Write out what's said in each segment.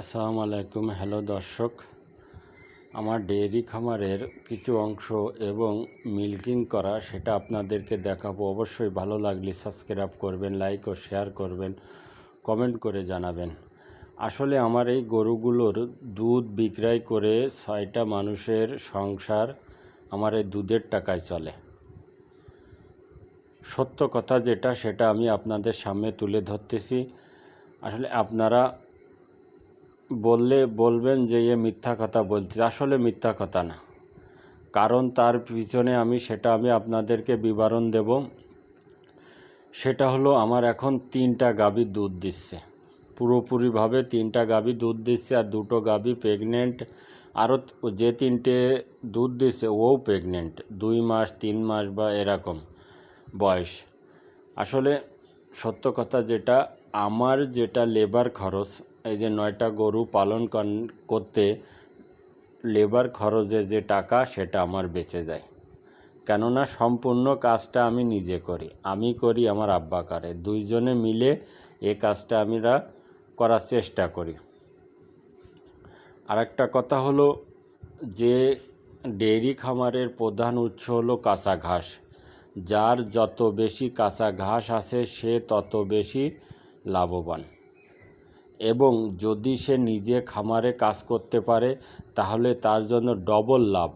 আসসালামু আলাইকুম। হ্যালো দর্শক, আমার ডেয়ারি খামারের কিছু অংশ এবং মিল্কিং করা সেটা আপনাদেরকে দেখাবো। অবশ্যই ভালো লাগলে সাবস্ক্রাইব করবেন, লাইক ও শেয়ার করবেন, কমেন্ট করে জানাবেন। আসলে আমার এই গরুগুলোর দুধ বিক্রয় করে ছয়টা মানুষের সংসার আমার এই দুধের টাকায় চলে। সত্য কথা যেটা, সেটা আমি আপনাদের সামনে তুলে ধরতেছি। আসলে আপনারা বললে বলবেন যে, এ মিথ্যা কথা বলতে আসলে মিথ্যা কথা না। কারণ তার পিছনে আমি, সেটা আমি আপনাদেরকে বিবরণ দেব। সেটা হলো, আমার এখন তিনটা গাভী দুধ দিচ্ছে। পুরোপুরিভাবে তিনটা গাভী দুধ দিচ্ছে আর দুটো গাভী প্রেগনেন্ট আরও যে তিনটে দুধ দিচ্ছে, ও প্রেগনেন্ট দুই মাস, তিন মাস বা এরকম বয়স। আসলে সত্য কথা যেটা, আমার যেটা লেবার খরচ এই যে নয়টা গরু পালন করতে লেবার খরচে যে টাকা, সেটা আমার বেঁচে যায়। কেননা সম্পূর্ণ কাজটা আমি নিজে করি। আমি করি আমার আব্বা করে। দুইজনে মিলে এ কাজটা আমরা করার চেষ্টা করি। আর একটা কথা হলো যে ডেয়ারি খামারের প্রধান উৎস হলো কাঁচা ঘাস। যার যত বেশি কাঁচা ঘাস আছে, সে তত বেশি লাভবান। এবং যদি সে নিজে খামারে কাজ করতে পারে, তাহলে তার জন্য ডবল লাভ।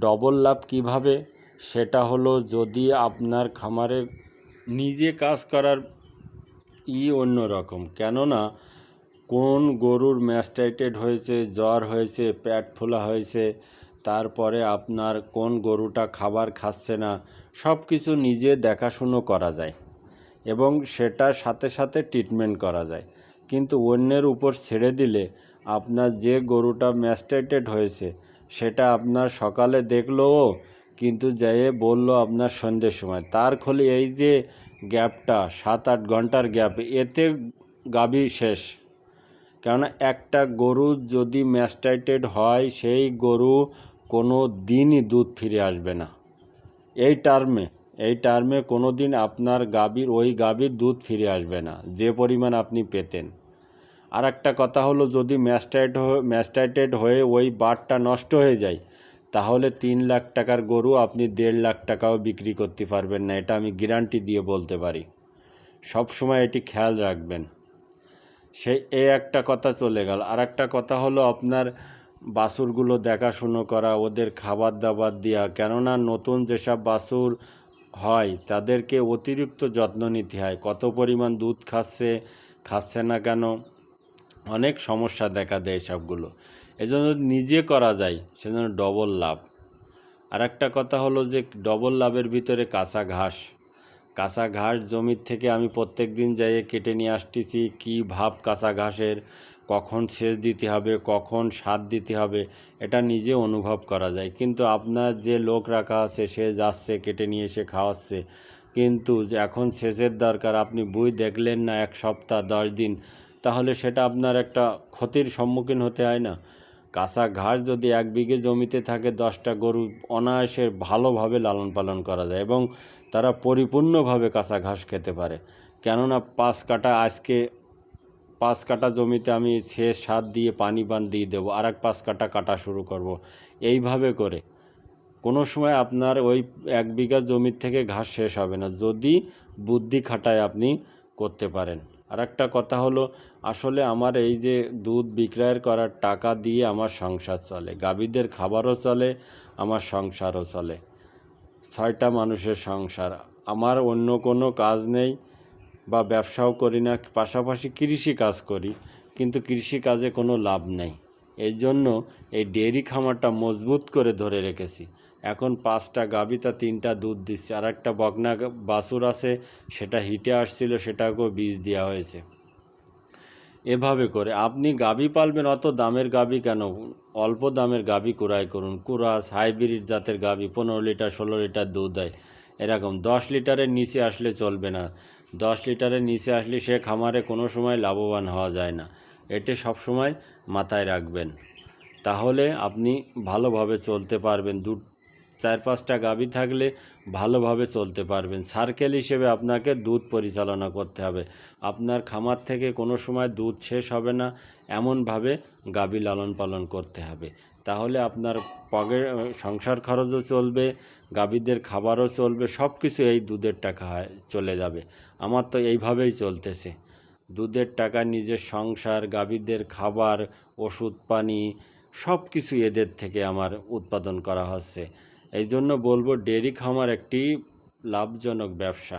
ডবল লাভ কীভাবে? সেটা হলো যদি আপনার খামারে নিজে কাজ করার ই অন্যরকম কেননা, কোন গরুর ম্যাস্টাইটেড হয়েছে, জ্বর হয়েছে প্যাট ফোলা হয়েছে, তারপরে আপনার কোন গরুটা খাবার খাচ্ছে না সব কিছু নিজে দেখাশুনো করা যায়। এবং সেটার সাথে সাথে ট্রিটমেন্ট করা যায়। কিন্তু অন্যের উপর ছেড়ে দিলে আপনার যে গরুটা ম্যাস্টাইটেড হয়েছে, সেটা আপনার সকালে দেখলোও কিন্তু যেয়ে বলল আপনার সন্ধ্যের সময়। তার ফলে এই যে গ্যাপটা সাত আট ঘণ্টার গ্যাপ এতে গাভী শেষ। কেননা একটা গরু যদি ম্যাস্টাইটেড হয়, সেই গরু কোনো দিনই দুধ ফিরে আসবে না। এই টার্মে এই টার্মে কোনো দিন আপনার গাভীর, ওই গাভীর দুধ ফিরে আসবে না, যে পরিমাণ আপনি পেতেন। আর একটা কথা হলো, যদি ম্যাস্টাইট ম্যাস্টাইটেড হয়ে ওই বারটা নষ্ট হয়ে যায়, তাহলে তিন লাখ টাকার গরু আপনি দেড় লাখ টাকাও বিক্রি করতে পারবেন না, এটা আমি গ্যারান্টি দিয়ে বলতে পারি। সব সময় এটি খেয়াল রাখবেন। সেই এ একটা কথা চলে গেল। আর একটা কথা হলো, আপনার বাছুরগুলো দেখাশুনো করা, ওদের খাবার দাবার দেওয়া কেননা নতুন যেসব বাছুর হয়, তাদেরকে অতিরিক্ত যত্ন নিতে হয়। কত পরিমাণ দুধ খাচ্ছে খাচ্ছে না কেন? অনেক সমস্যা দেখা দেয় সবগুলো এজন্য নিজে করা যায়, সেজন্য ডবল লাভ। আর একটা কথা হলো যে ডবল লাভের ভিতরে কাঁচা ঘাস। কাঁচা ঘাস জমির থেকে আমি প্রত্যেক দিন যাইয়ে কেটে নিয়ে আসতেছি, কী ভাব কাঁচা ঘাসের? কখন সেচ দিতে হবে, কখন সার দিতে হবে, এটা নিজে অনুভব করা যায়। কিন্তু আপনার যে লোক রাখা আছে, সে যাচ্ছে, কেটে নিয়ে এসে খাওয়াচ্ছে। কিন্তু এখন সেচের দরকার, আপনি বই দেখলেন না এক সপ্তাহ, দশ দিন, তাহলে সেটা আপনার একটা ক্ষতির সম্মুখীন হতে হয় না। কাঁচা ঘাস যদি এক বিঘে জমিতে থাকে, দশটা গরু অনায়াসে ভালোভাবে লালন পালন করা যায় এবং তারা পরিপূর্ণভাবে কাঁচা ঘাস খেতে পারে। কেননা পাঁচ কাটা আজকে পাঁচ কাটা জমিতে আমি সে সার দিয়ে পানি পান দিয়ে দেবো আর এক পাঁচ কাটা কাটা শুরু করব। এইভাবে করে। কোনো সময় আপনার ওই এক বিঘা জমির থেকে ঘাস শেষ হবে না, যদি বুদ্ধি খাটায় আপনি করতে পারেন। আর একটা কথা হলো, আসলে আমার এই যে দুধ বিক্রয়ের করার টাকা দিয়ে আমার সংসার চলে, গাভীদের খাবারও চলে, আমার সংসারও চলে। ছয়টা মানুষের সংসার, আমার অন্য কোনো কাজ নেই। বা ব্যবসাও করি না, পাশাপাশি কৃষি কাজ করি, কিন্তু কৃষি কাজে কোনো লাভ নেই। এই জন্য এই ডেয়ারি খামারটা মজবুত করে ধরে রেখেছি। এখন পাঁচটা গাভী তা তিনটা দুধ দিচ্ছে আর একটা বকনা গা- বাছুর আছে, সেটা হিটে আসছিল, সেটাকেও বীজ দেওয়া হয়েছে। এভাবে করে, আপনি গাবি পালবেন, অত দামের গাবি কেন? অল্প দামের গাবি ক্রয় করুন। কুরাস হাইব্রিড জাতের গাবি পনেরো লিটার, ষোলো লিটার দুধ দেয়। এরকম দশ লিটারের নিচে আসলে চলবে না। দশ লিটারের নিচে আসলে সে খামারে কোনো সময় লাভবান হওয়া যায় না। এটি সবসময় মাথায় রাখবেন। তাহলে আপনি ভালোভাবে চলতে পারবেন। দুধ চার পাঁচটা গাভী থাকলে ভালোভাবে চলতে পারবেন। সার্কেল হিসেবে আপনাকে দুধ পরিচালনা করতে হবে। আপনার খামার থেকে কোনো সময় দুধ শেষ হবে না, এমনভাবে গাভী লালন পালন করতে হবে। তাহলে আপনার পগে সংসার খরচও চলবে, গাভীদের খাবারও চলবে সব কিছু এই দুধের টাকা চলে যাবে। আমার তো এইভাবেই চলতেছে। দুধের টাকা, নিজের সংসার, গাভীদের খাবার, ওষুধ, পানি সব কিছু এদের থেকে আমার উৎপাদন করা হচ্ছে। এই জন্য বলব ডেয়ারি খামার একটি লাভজনক ব্যবসা।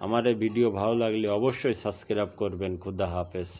আমার এই ভিডিও ভালো লাগলে অবশ্যই সাবস্ক্রাইব করবেন। খুদা হাফেজ।